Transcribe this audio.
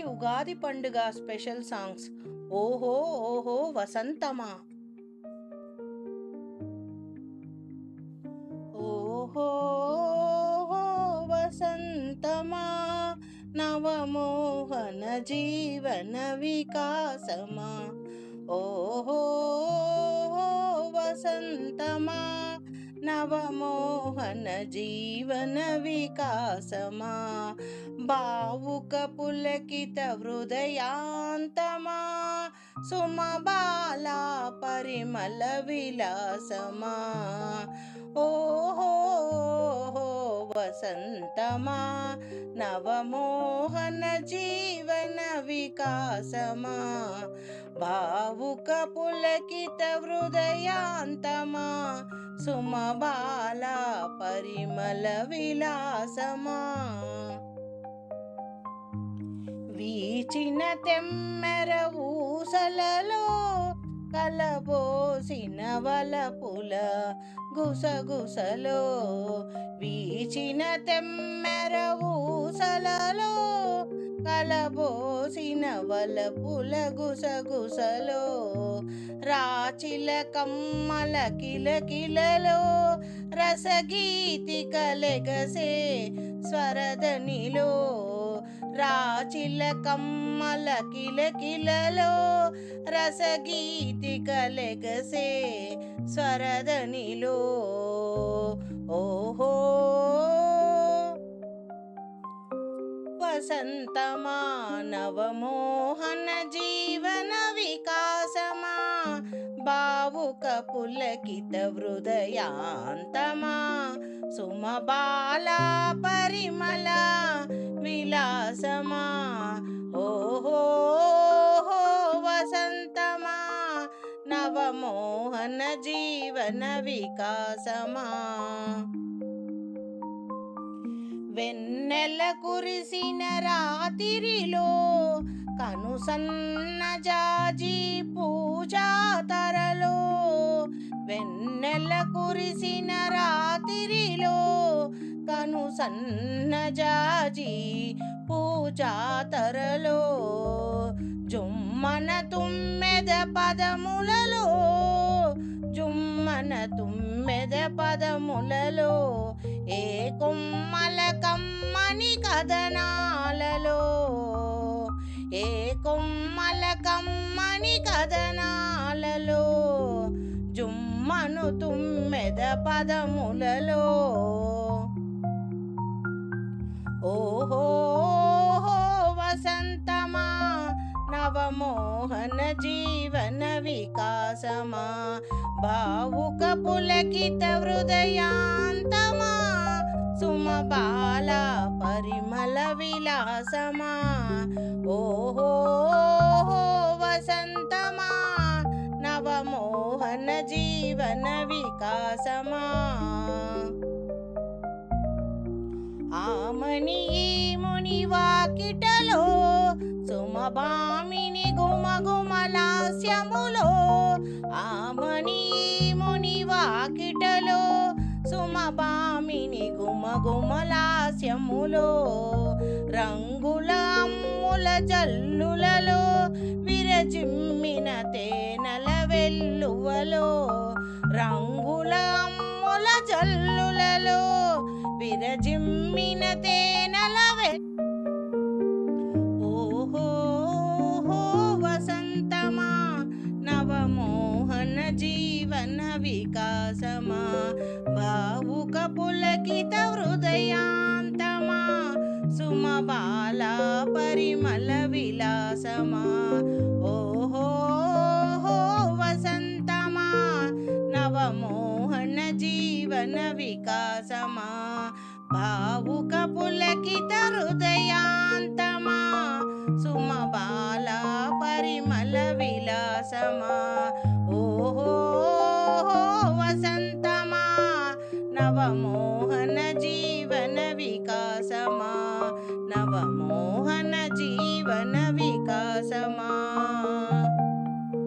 ఉగాది పండుగ special songs. ఓహో ఓహో వసంతమా? ఓహో వసంతమా? నవమోహన జీవన వికాసమా? ఓహో వసంతమా? నవమోహన జీవన వికాసమా భావుక పులకిత హృదయాంతమా సుమబాల పరిమళ విలాసమా ఓహో వసంతమా నవమోహన జీవన వికాసమా భావుక పులకిత హృదయాంతమా సుమబాల పరిమళ విలాసమా. వీచిన తెమ్మెర ఊసలలో కలబోసిన వలపుల గుసగుసలో వీచిన తెమ్మెర ఊసలలో కలబోసిన వలపుల గుసగుసలో రాచిల కమ్మల కిలకిలలో రసగీతి కలెగసే స్వరదనిలో రాచిలకమ్మల కిలకిలలో రసగీతి కలెగసే స్వరదనిలో ఓహో! వసంత మానవమోహన జీవన వికాసమా భావుక పులకిత హృదయాంతమా సుమబాలా పరిమళ విలాసమా? ఓహో వసంతమా? నవమోహన జీవన వికాసమా? వెన్నెల కురిసిన రాతిరిలో కనుసన్న జాజి పూజా తరలో వెన్నెల కురిసిన రాతిరిలో కనుసన్న సన్నజాజి పూజా తరలో. జుమ్మన తుమ్మెద పదములలో జుమ్మన తుమ్మెద పదములలో ఏ కొమ్మల కమ్మని కథనాలలో ఏ కొమ్మల కమ్మని కథనాలలో జుమ్మను తుమ్మెద పదములలో. ఓహో వసంతమా నవమోహన జీవన వికాసమా భావుక పులకిత హృదయాంతమా సుమబాల పరిమళ విలాసమా ఓహో వసంతమా వాకిటలో సుమభామిని గుమగుమలాస్యములో ఆమని ముని వాకిటలో సుమభామిని గుమగుమలాస్యములో రంగుల అమ్ముల జల్లులలో విరజిమ్మిన తేనెల వెల్లువలో రంగుల అమ్ముల జల్లులలో విరజిమ్మిన తేనెల హృదయాంతమా సుమబాల పరిమళ విలాసమా ఓహో వసంతమా నవమోహన జీవన వికాసమా భావుక పులకిత హృదయాంతమా సుమబాల పరిమళ విలాసమా ఓహో నవమోహన జీవన వికాసమా నవమోహన జీవన వికాసమా